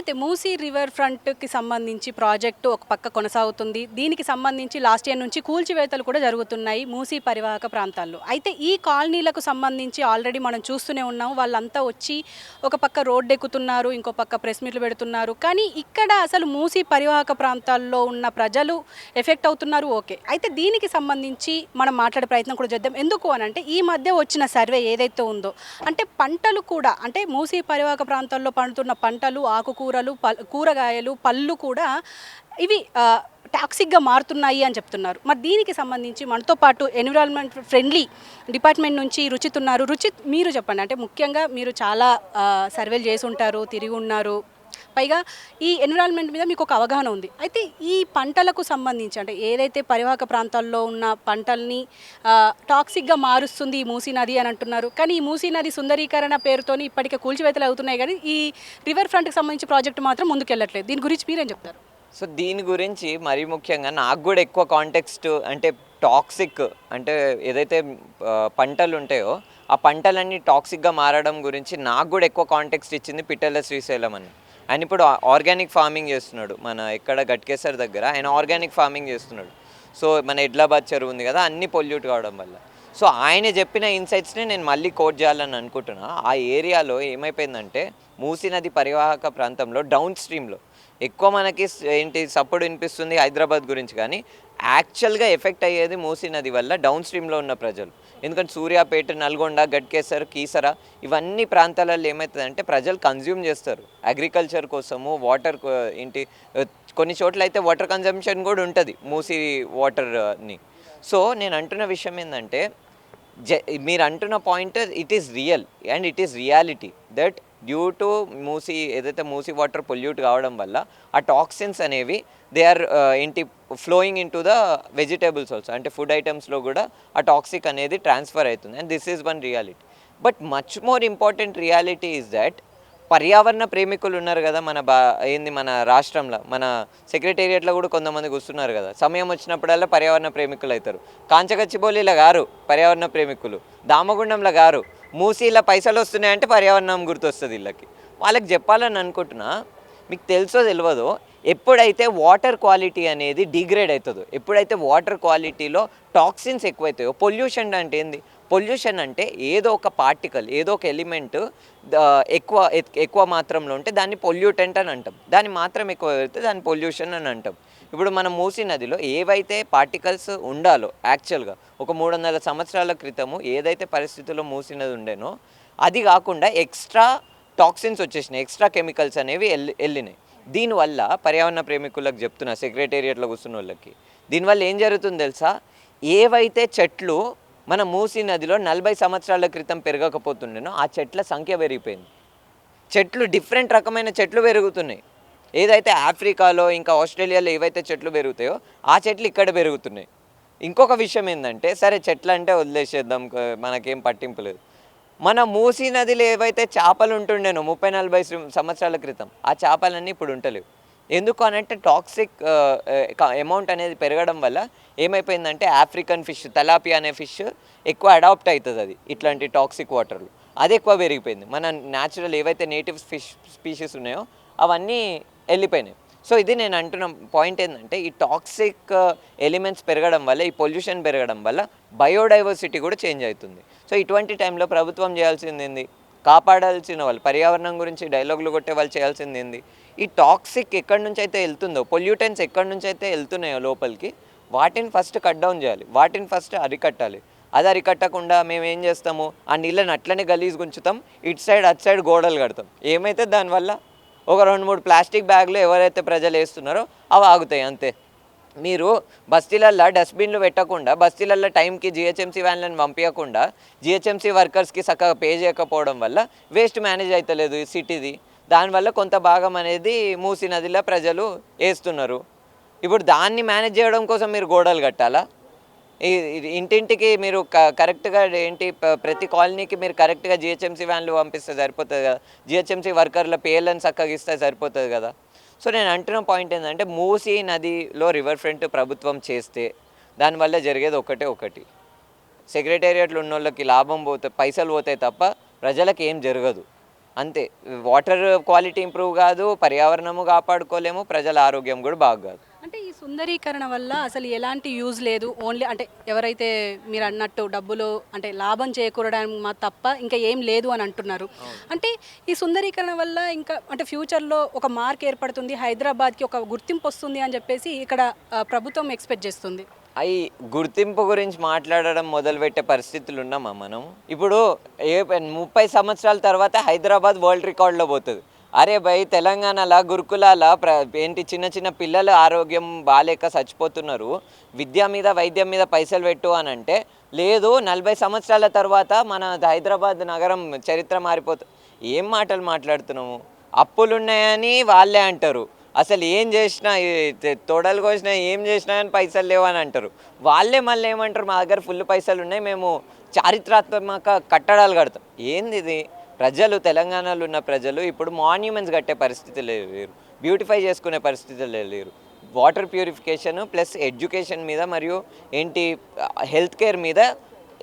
అయితే మూసీ రివర్ ఫ్రంట్కి సంబంధించి ప్రాజెక్టు ఒక పక్క కొనసాగుతుంది. దీనికి సంబంధించి లాస్ట్ ఇయర్ నుంచి కూల్చివేతలు కూడా జరుగుతున్నాయి మూసీ పరివాహక ప్రాంతాల్లో. అయితే ఈ కాలనీలకు సంబంధించి ఆల్రెడీ మనం చూస్తూనే ఉన్నాం. వాళ్ళంతా వచ్చి ఒక పక్క రోడ్డు ఎక్కుతున్నారు ఇంకో పక్క ప్రెస్ మీట్లు పెడుతున్నారు. కానీ ఇక్కడ అసలు మూసీ పరివాహక ప్రాంతాల్లో ఉన్న ప్రజలు ఎఫెక్ట్ అవుతున్నారు. ఓకే. అయితే దీనికి సంబంధించి మనం మాట్లాడే ప్రయత్నం కూడా చేద్దాం. ఎందుకు అని అంటే ఈ మధ్య వచ్చిన సర్వే ఏదైతే ఉందో అంటే పంటలు కూడా అంటే మూసీ పరివాహక ప్రాంతాల్లో పండుతున్న పంటలు ఆకుకూరలు కూరలు కూరగాయలు పళ్ళు కూడా ఇవి టాక్సిక్గా మారుతున్నాయి అని చెప్తున్నారు. మరి దీనికి సంబంధించి మనతో పాటు ఎన్విరాన్మెంట్ ఫ్రెండ్లీ డిపార్ట్మెంట్ నుంచి రుచిత్ ఉన్నారు. రుచిత్ మీరు చెప్పండి. అంటే ముఖ్యంగా మీరు చాలా సర్వేలు చేసి ఉంటారు తిరిగి ఉన్నారు. పైగా ఈ ఎన్విరాన్మెంట్ మీద మీకు ఒక అవగాహన ఉంది. అయితే ఈ పంటలకు సంబంధించి అంటే ఏదైతే పరివాహక ప్రాంతాల్లో ఉన్న పంటల్ని టాక్సిక్గా మారుస్తుంది ఈ మూసీ నది అని అంటున్నారు. కానీ ఈ మూసీ నది సుందరీకరణ పేరుతోని ఇప్పటికే కూల్చివేతలు అవుతున్నాయి కానీ ఈ రివర్ ఫ్రంట్కి సంబంధించి ప్రాజెక్ట్ మాత్రం ముందుకెళ్ళట్లేదు. దీని గురించి మీరేం చెప్తారు? సో దీని గురించి మరీ ముఖ్యంగా నాకు కూడా ఎక్కువ కాంటెక్స్ట్ అంటే టాక్సిక్ అంటే ఏదైతే పంటలు ఉంటాయో ఆ పంటలన్నీ టాక్సిక్గా మారడం గురించి నాకు కూడా ఎక్కువ కాంటెక్స్ట్ ఇచ్చింది పిట్టల శ్రీశైలం అని. ఆయన ఇప్పుడు ఆర్గానిక్ ఫార్మింగ్ చేస్తున్నాడు. మన ఇక్కడ గట్కేసర్ దగ్గర ఆయన ఆర్గానిక్ ఫార్మింగ్ చేస్తున్నాడు. సో మన ఎడ్లాబాద్ చెరువు ఉంది కదా అన్ని పొల్యూట్ కావడం వల్ల. సో ఆయన చెప్పిన ఇన్సైట్స్ని నేను మళ్ళీ కోట్ చేయాలని అనుకుంటున్నా. ఆ ఏరియాలో ఏమైపోయిందంటే మూసీ నది పరివాహక ప్రాంతంలో డౌన్ స్ట్రీమ్లో. ఎక్కువ మనకి ఏంటి సపోర్ట్ వినిపిస్తుంది హైదరాబాద్ గురించి కానీ యాక్చువల్గా ఎఫెక్ట్ అయ్యేది మూసీ నది వల్ల డౌన్ స్ట్రీమ్లో ఉన్న ప్రజలు. ఎందుకంటే సూర్యాపేట నల్గొండ గట్కేసర్ కీసర ఇవన్నీ ప్రాంతాలలో ఏమవుతుందంటే ప్రజలు కన్జ్యూమ్ చేస్తారు. అగ్రికల్చర్ కోసము వాటర్ ఏంటి కొన్ని చోట్ల అయితే వాటర్ కన్జంప్షన్ కూడా ఉంటుంది మూసి వాటర్ని సో నేను అంటున్న విషయం ఏంటంటే జ మీరు అంటున్న point it is real and it is reality that due to Musi ఏదైతే మూసీ వాటర్ పొల్యూట్ కావడం వల్ల ఆ టాక్సిన్స్ అనేవి దే ఆర్ ఏంటి flowing into the vegetables also అంటే ఫుడ్ ఐటమ్స్లో కూడా ఆ టాక్సిక్ అనేది ట్రాన్స్ఫర్ అవుతుంది. And this is one reality but much more important reality is that పర్యావరణ ప్రేమికులు ఉన్నారు కదా మన బా ఏంది మన రాష్ట్రంలో మన సెక్రటేరియట్లో కూడా కొంతమంది కూర్చున్నారు కదా. సమయం వచ్చినప్పుడల్లా పర్యావరణ ప్రేమికులు అవుతారు. కాంచగచ్చిబౌలిలో గారు పర్యావరణ ప్రేమికులు దామగుండంలో గారు మూసి ఇలా పైసలు వస్తున్నాయంటే పర్యావరణం గుర్తొస్తుంది వీళ్ళకి. వాళ్ళకి చెప్పాలని అనుకుంటున్నా మీకు తెలుసో తెలియదో ఎప్పుడైతే వాటర్ క్వాలిటీ అనేది డిగ్రేడ్ అవుతుందో ఎప్పుడైతే వాటర్ క్వాలిటీలో టాక్సిన్స్ ఎక్కువైతాయో పొల్యూషన్ అంటే ఏంది? పొల్యూషన్ అంటే ఏదో ఒక పార్టికల్ ఏదో ఒక ఎలిమెంట్ ఎక్కువ ఎక్కువ మాత్రంలో ఉంటే దాన్ని పొల్యూటెంట్ అని అంటాం. దాన్ని మాత్రం ఎక్కువ పెడితే దాన్ని పొల్యూషన్ అని అంటాం. ఇప్పుడు మనం మూసీ నదిలో ఏవైతే పార్టికల్స్ ఉండాలో యాక్చువల్గా ఒక మూడు వందల సంవత్సరాల క్రితము ఏదైతే పరిస్థితుల్లో మూసీ నది ఉండేనో అది కాకుండా ఎక్స్ట్రా టాక్సిన్స్ వచ్చేసినాయి ఎక్స్ట్రా కెమికల్స్ అనేవి వెళ్ళి వెళ్ళినాయి దీనివల్ల పర్యావరణ ప్రేమికులకు చెప్తున్నా సెక్రటేరియట్లో కూర్చున్న వాళ్ళకి దీనివల్ల ఏం జరుగుతుంది తెలుసా? ఏవైతే చెట్లు మన మూసీ నదిలో నలభై సంవత్సరాల క్రితం పెరగకపోతుండేనో ఆ చెట్ల సంఖ్య పెరిగిపోయింది. చెట్లు డిఫరెంట్ రకమైన చెట్లు పెరుగుతున్నాయి. ఏదైతే ఆఫ్రికాలో ఇంకా ఆస్ట్రేలియాలో ఏవైతే చెట్లు పెరుగుతాయో ఆ చెట్లు ఇక్కడ పెరుగుతున్నాయి. ఇంకొక విషయం ఏంటంటే సరే చెట్లు అంటే వదిలేసేద్దాం మనకేం పట్టింపు లేదు. మన మూసీ నదిలో ఏవైతే చేపలు ఉంటుండేనో ముప్పై నలభై సంవత్సరాల క్రితం ఆ చేపలన్నీ ఇప్పుడు ఉంటలేవు. ఎందుకు అనంటే టాక్సిక్ uh, uh, అమౌంట్ అనేది పెరగడం వల్ల ఏమైపోయిందంటే ఆఫ్రికన్ ఫిష్ తలాపియా అనే ఫిష్ ఎక్కువ అడాప్ట్ అవుతుంది అది ఇట్లాంటి టాక్సిక్ వాటర్లు అది ఎక్కువ పెరిగిపోయింది. మన న్యాచురల్ ఏవైతే నేటివ్ ఫిష్ స్పీషీస్ ఉన్నాయో అవన్నీ వెళ్ళిపోయినాయి. సో ఇది నేను అంటున్న పాయింట్ ఏంటంటే ఈ టాక్సిక్ ఎలిమెంట్స్ uh, పెరగడం వల్ల ఈ పొల్యూషన్ పెరగడం వల్ల బయోడైవర్సిటీ కూడా చేంజ్ అవుతుంది సో ఇటువంటి టైంలో ప్రభుత్వం చేయాల్సింది ఏంది? కాపాడాల్సిన వాళ్ళు పర్యావరణం గురించి డైలాగులు కొట్టే వాళ్ళు చేయాల్సింది ఏంది? ఈ టాక్సిక్ ఎక్కడి నుంచి అయితే వెళ్తుందో పొల్యూటెన్స్ ఎక్కడి నుంచి అయితే వెళ్తున్నాయో లోపలికి వాటిని ఫస్ట్ కట్ డౌన్ చేయాలి. వాటిని ఫస్ట్ అరికట్టాలి. అది అరికట్టకుండా మేము ఏం చేస్తాము? ఆ నీళ్ళని అట్లనే గలీజ్ గుంచుతాం. ఇటు సైడ్ అటు సైడ్ గోడలు కడతాం. ఏమైతే దానివల్ల ఒక రెండు మూడు ప్లాస్టిక్ బ్యాగ్లు ఎవరైతే ప్రజలు వేస్తున్నారో అవి ఆగుతాయి అంతే. మీరు బస్తీలల్లో డస్ట్బిన్లు పెట్టకుండా బస్తీలల్లో టైంకి జిహెచ్ఎంసీ వ్యాన్లను పంపించకుండా జిహెచ్ఎంసీ వర్కర్స్కి చక్కగా పే చేయకపోవడం వల్ల వేస్ట్ మేనేజ్ అవుతలేదు ఈ సిటీది. దానివల్ల కొంత భాగం అనేది మూసి నదిలో ప్రజలు వేస్తున్నారు. ఇప్పుడు దాన్ని మేనేజ్ చేయడం కోసం మీరు గోడలు కట్టాలా? ఇంటింటికి మీరు క- కరెక్ట్గా ఏంటి ప్రతి కాలనీకి మీరు కరెక్ట్గా జిహెచ్ఎంసీ వ్యాన్లు పంపిస్తే సరిపోతుంది కదా? జిహెచ్ఎంసీ వర్కర్ల పేర్లను చక్కగా ఇస్తే సరిపోతుంది కదా? సో నేను అంటున్న పాయింట్ ఏంటంటే మూసీ నదిలో రివర్ ఫ్రంట్ ప్రభుత్వం చేస్తే దానివల్ల జరిగేది ఒకటే ఒకటి. సెక్రటేరియట్లు ఉన్న వాళ్ళకి లాభం పోతే పైసలు పోతాయి తప్ప ప్రజలకు ఏం జరగదు. అంతే. వాటర్ క్వాలిటీ ఇంప్రూవ్ కాదు పర్యావరణము కాపాడుకోలేము ప్రజల ఆరోగ్యం కూడా బాగా కాదు. అంటే ఈ సుందరీకరణ వల్ల అసలు ఎలాంటి యూజ్ లేదు ఓన్లీ అంటే ఎవరైతే మీరు అన్నట్టు డబ్బులు అంటే లాభం చేకూరడం మా తప్ప ఇంకా ఏం లేదు అని అంటున్నారు. అంటే ఈ సుందరీకరణ వల్ల ఇంకా అంటే ఫ్యూచర్లో ఒక మార్క్ ఏర్పడుతుంది హైదరాబాద్కి ఒక గుర్తింపు వస్తుంది అని చెప్పేసి ఇక్కడ ప్రభుత్వం ఎక్స్పెక్ట్ చేస్తుంది. అవి గుర్తింపు గురించి మాట్లాడడం మొదలుపెట్టే పరిస్థితులు ఉన్నామా మనం? ఇప్పుడు ఏ ముప్పై సంవత్సరాల తర్వాత హైదరాబాద్ వరల్డ్ రికార్డులో పోతుంది. అరే భయ్ తెలంగాణలో గురుకులాల ప్ర ఏంటి చిన్న చిన్న పిల్లలు ఆరోగ్యం బాగాలేక చచ్చిపోతున్నారు. విద్య మీద వైద్యం మీద పైసలు పెట్టు అని అంటే లేదు నలభై సంవత్సరాల తర్వాత మన హైదరాబాద్ నగరం చరిత్ర మారిపోతుంది ఏం మాటలు మాట్లాడుతున్నాము అప్పులు ఉన్నాయని వాళ్ళే అంటారు. అసలు ఏం చేసినా తోడలు తొడలు కోసినా ఏం చేసినా అని పైసలు లేవని అంటారు. వాళ్ళే మళ్ళీ ఏమంటారు మా దగ్గర ఫుల్ పైసలు ఉన్నాయి మేము చారిత్రాత్మక కట్టడాలు కడతాం. ఏంది ఇది? ప్రజలు తెలంగాణలో ఉన్న ప్రజలు ఇప్పుడు మాన్యుమెంట్స్ కట్టే పరిస్థితి లేరు బ్యూటిఫై చేసుకునే పరిస్థితి లేరు వాటర్ ప్యూరిఫికేషన్ ప్లస్ ఎడ్యుకేషన్ మీద మరియు ఏంటి హెల్త్ కేర్ మీద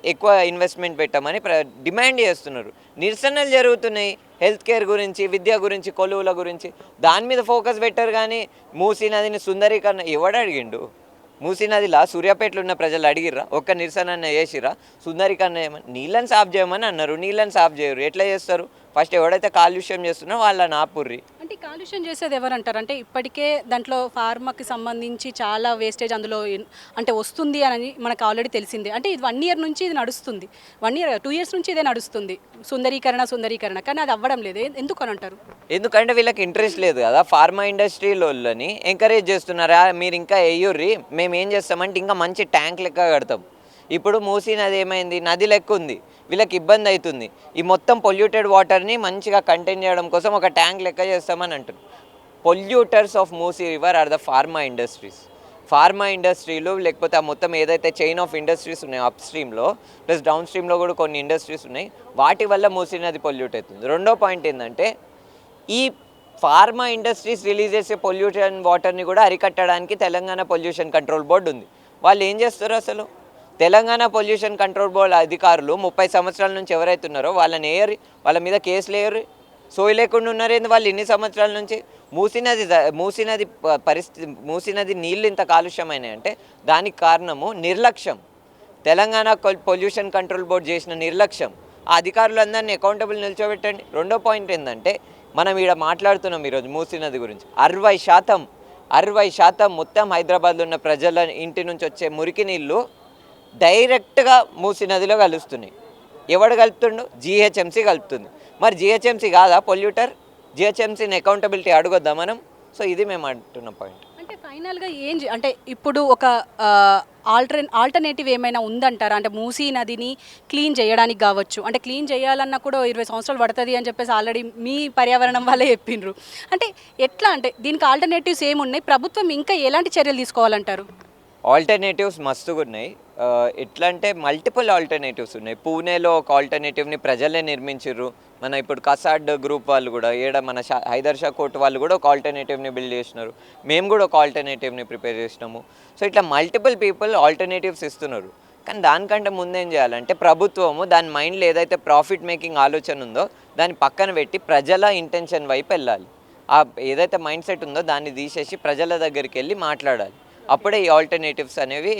ఎక్కువ ఇన్వెస్ట్మెంట్ పెట్టమని డిమాండ్ చేస్తున్నారు. నిరసనలు జరుగుతున్నాయి. హెల్త్ కేర్ గురించి విద్య గురించి కొలువుల గురించి. దాని మీద ఫోకస్ పెట్టారు కానీ మూసీ నదిని సుందరీకరణ ఎవడు అడిగిండు? మూసీ నదిలా సూర్యాపేటలో ఉన్న ప్రజలు అడిగిర్రా? ఒక్క నిరసన చేసిరా సుందరీకరణ ఏమని నీళ్ళని సాఫ్ చేయమని అన్నారు. నీళ్ళని సాఫ్ చేయరు. ఎట్లా చేస్తారు? ఫస్ట్ ఎవడైతే కాలుష్యం చేస్తున్నారో వాళ్ళని ఆపుర్రి. అంటే కాలుష్యం చేసేది ఎవరంటారు? అంటే ఇప్పటికే దాంట్లో ఫార్మాకి సంబంధించి చాలా వేస్టేజ్ అందులో అంటే వస్తుంది అని మనకు ఆల్రెడీ తెలిసిందే. అంటే ఇది వన్ ఇయర్ నుంచి ఇది నడుస్తుంది. వన్ ఇయర్ టూ ఇయర్స్ నుంచి ఇదే నడుస్తుంది. సుందరీకరణ సుందరీకరణ. కానీ అది అవ్వడం లేదు. ఎందుకు అని అంటారు? ఎందుకంటే వీళ్ళకి ఇంట్రెస్ట్ లేదు కదా. ఫార్మా ఇండస్ట్రీలోని ఎంకరేజ్ చేస్తున్నారా? మీరు ఇంకా వేయుర్రి మేము ఏం చేస్తామంటే ఇంకా మంచి ట్యాంక్ లెక్క కడతాం. ఇప్పుడు మూసీ నది ఏమైంది నది లెక్క ఉంది. వీళ్ళకి ఇబ్బంది అవుతుంది. ఈ మొత్తం పొల్యూటెడ్ వాటర్ని మంచిగా కంటైన్ చేయడం కోసం ఒక ట్యాంక్ లెక్క చేస్తామని అంటున్నారు. Polluters of Musi river are the pharma industries. Pharma ఇండస్ట్రీలు లేకపోతే ఆ మొత్తం ఏదైతే చైన్ ఆఫ్ ఇండస్ట్రీస్ ఉన్నాయో అప్ స్ట్రీమ్లో ప్లస్ డౌన్ స్ట్రీమ్లో కూడా కొన్ని ఇండస్ట్రీస్ ఉన్నాయి. వాటి వల్ల మూసీ నది పొల్యూట్ అవుతుంది. రెండో పాయింట్ ఏంటంటే ఈ ఫార్మా ఇండస్ట్రీస్ రిలీజ్ చేసే పొల్యూషన్ వాటర్ని కూడా అరికట్టడానికి తెలంగాణ పొల్యూషన్ కంట్రోల్ బోర్డు ఉంది. వాళ్ళు ఏం చేస్తారు అసలు? తెలంగాణ పొల్యూషన్ కంట్రోల్ బోర్డు అధికారులు ముప్పై సంవత్సరాల నుంచి ఎవరైతే ఉన్నారో వాళ్ళని ఏరి వాళ్ళ మీద కేసులు ఏయరు సోయి లేకుండా ఉన్నారేంది వాళ్ళు ఇన్ని సంవత్సరాల నుంచి? మూసినది మూసినది పరిస్థితి మూసినది నీళ్ళు ఇంత కాలుష్యమైనాయి అంటే దానికి కారణము నిర్లక్ష్యం. తెలంగాణ కొల్- పొల్యూషన్ కంట్రోల్ బోర్డు చేసిన నిర్లక్ష్యం. ఆ అధికారులందరినీ అకౌంటబుల్ నిల్చోబెట్టండి. రెండో పాయింట్ ఏంటంటే మనం ఈడ మాట్లాడుతున్నాం ఈరోజు మూసినది గురించి. అరవై శాతం అరవై శాతం మొత్తం హైదరాబాద్లో ఉన్న ప్రజల ఇంటి నుంచి వచ్చే మురికి నీళ్ళు డైరెక్ట్గా మూసీ నదిలో కలుస్తున్నాయి. ఎవడు కలుపుతుండు? జిహెచ్ఎంసీ కలుపుతుంది. మరి జిహెచ్ఎంసీ కాదా పొల్యూటర్? జిహెచ్ఎంసీని అకౌంటబిలిటీ అడగొద్దా మనం? సో ఇది మేము అంటున్న పాయింట్ అంటే ఫైనల్గా ఏం అంటే ఇప్పుడు ఒక ఆల్టర్ ఆల్టర్నేటివ్ ఏమైనా ఉందంటారా? అంటే మూసీ నదిని క్లీన్ చేయడానికి కావచ్చు. అంటే క్లీన్ చేయాలన్నా కూడా ఇరవై సంవత్సరాలు పడుతుంది అని చెప్పేసి ఆల్రెడీ మీ పర్యావరణం వాళ్ళే చెప్పిండ్రు. అంటే ఎట్లా అంటే దీనికి ఆల్టర్నేటివ్స్ ఏమున్నాయి? ప్రభుత్వం ఇంకా ఎలాంటి చర్యలు తీసుకోవాలంటారు? ఆల్టర్నేటివ్స్ మస్తుగా ఉన్నాయి ఎట్లా అంటే మల్టిపుల్ ఆల్టర్నేటివ్స్ ఉన్నాయి. పూణేలో ఒక ఆల్టర్నేటివ్ని ప్రజలే నిర్మించారు మన ఇప్పుడు కసాడ్ గ్రూప్ వాళ్ళు కూడా ఏడ మన షా హైదర్ షా కోర్ట్ వాళ్ళు కూడా ఒక ఆల్టర్నేటివ్ని బిల్డ్ చేసినారు. మేము కూడా ఒక ఆల్టర్నేటివ్ని ప్రిపేర్ చేసినాము. సో ఇట్లా మల్టిపుల్ పీపుల్ ఆల్టర్నేటివ్స్ ఇస్తున్నారు. కానీ దానికంటే ముందేం చేయాలంటే ప్రభుత్వము దాని మైండ్లో ఏదైతే ప్రాఫిట్ మేకింగ్ ఆలోచన ఉందో దాన్ని పక్కన పెట్టి ప్రజల ఇంటెన్షన్ వైపు వెళ్ళాలి. ఆ ఏదైతే మైండ్ సెట్ ఉందో దాన్ని తీసేసి ప్రజల దగ్గరికి వెళ్ళి మాట్లాడాలి. అప్పుడే ఈ ఆల్టర్నేటివ్స్ అనేవి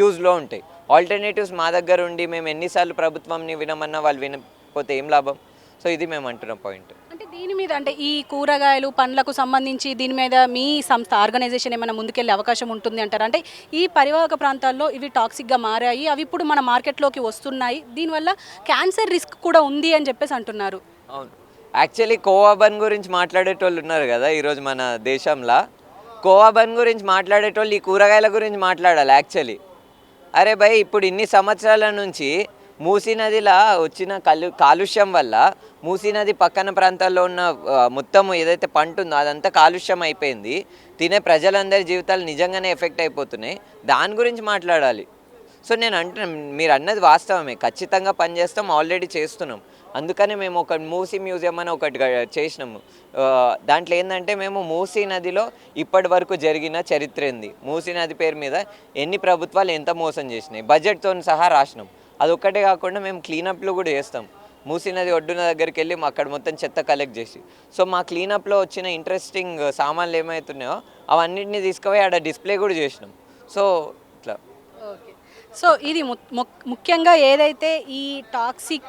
యూజ్లో ఉంటాయి. ఆల్టర్నేటివ్స్ మా దగ్గర ఉండి మేము ఎన్నిసార్లు ప్రభుత్వంని వినమన్నా వాళ్ళు వినకపోతే ఏం లాభం? సో ఇది మేము అంటున్న పాయింట్ అంటే దీని మీద అంటే ఈ కూరగాయలు పండ్లకు సంబంధించి దీని మీద మీ సంస్థ ఆర్గనైజేషన్ ఏమైనా ముందుకెళ్ళే అవకాశం ఉంటుంది అంటారు? అంటే ఈ పరివాహక ప్రాంతాల్లో ఇవి టాక్సిక్గా మారాయి అవి ఇప్పుడు మన మార్కెట్లోకి వస్తున్నాయి. దీనివల్ల క్యాన్సర్ రిస్క్ కూడా ఉంది అని చెప్పేసి అంటున్నారు. అవును. యాక్చువల్లీ కోవాబన్ గురించి మాట్లాడేటోళ్ళు ఉన్నారు కదా ఈరోజు మన దేశంలో. కోవాబన్ గురించి మాట్లాడేటోళ్ళు ఈ కూరగాయల గురించి మాట్లాడాలి యాక్చువల్లీ అరే భయ్ ఇప్పుడు ఇన్ని సంవత్సరాల నుంచి మూసీ నదిలా వచ్చిన కలు కాలుష్యం వల్ల మూసీ నది పక్కన ప్రాంతాల్లో ఉన్న మొత్తం ఏదైతే పంట ఉందో అదంతా కాలుష్యం అయిపోయింది. తినే ప్రజలందరి జీవితాలు నిజంగానే ఎఫెక్ట్ అయిపోతున్నాయి. దాని గురించి మాట్లాడాలి. సో నేను అంటున్నాను మీరు అన్నది వాస్తవమే. ఖచ్చితంగా పనిచేస్తాం ఆల్రెడీ చేస్తున్నాం. అందుకనే మేము ఒక మూసీ మ్యూజియం అని ఒకటి చేసినాము. దాంట్లో ఏంటంటే మేము మూసీ నదిలో ఇప్పటి వరకు జరిగిన చరిత్ర ఏంది? మూసీ నది పేరు మీద ఎన్ని ప్రభుత్వాలు ఎంత మోసం చేసినాయి? బడ్జెట్తో సహా రాసినాం. అదొక్కటే కాకుండా మేము క్లీనప్లు కూడా చేస్తాం. మూసీ నది ఒడ్డున దగ్గరికి వెళ్ళి మా అక్కడ మొత్తం చెత్త కలెక్ట్ చేసి. సో మా క్లీనప్లో వచ్చిన ఇంట్రెస్టింగ్ సామాన్లు ఏమవుతున్నాయో అవన్నిటిని తీసుకుపోయి ఆడ డిస్ప్లే కూడా చేసినాం. సో ఇట్లా. ఓకే. సో ఇది ముఖ్యంగా ఏదైతే ఈ టాక్సిక్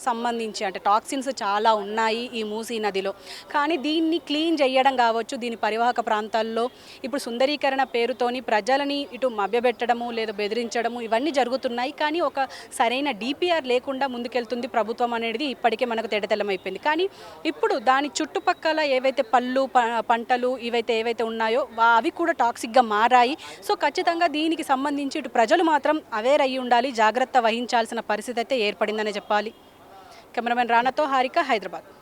సంబంధించి అంటే టాక్సిన్స్ చాలా ఉన్నాయి ఈ మూసీ నదిలో. కానీ దీన్ని క్లీన్ చేయడం కావచ్చు దీని పరివాహక ప్రాంతాల్లో ఇప్పుడు సుందరీకరణ పేరుతోని ప్రజలని ఇటు మభ్యపెట్టడము లేదా బెదిరించడము ఇవన్నీ జరుగుతున్నాయి. కానీ ఒక సరైన డిపిఆర్ లేకుండా ముందుకెళ్తుంది ప్రభుత్వం అనేది ఇప్పటికే మనకు తెడతెల్లమైపోయింది కానీ ఇప్పుడు దాని చుట్టుపక్కల ఏవైతే పళ్ళు ప- పంటలు ఇవైతే ఏవైతే ఉన్నాయో అవి కూడా టాక్సిక్గా మారాయి. సో ఖచ్చితంగా దీనికి సంబంధించి ఇటు ప్రజలు మాత్రం అవేర్ అయ్యి ఉండాలి జాగ్రత్త వహించాల్సిన పరిస్థితి అయితే ఏర్పడిందనే చెప్పాలి. కెమెరామెన్ రానాతో హారిక హైదరాబాద్.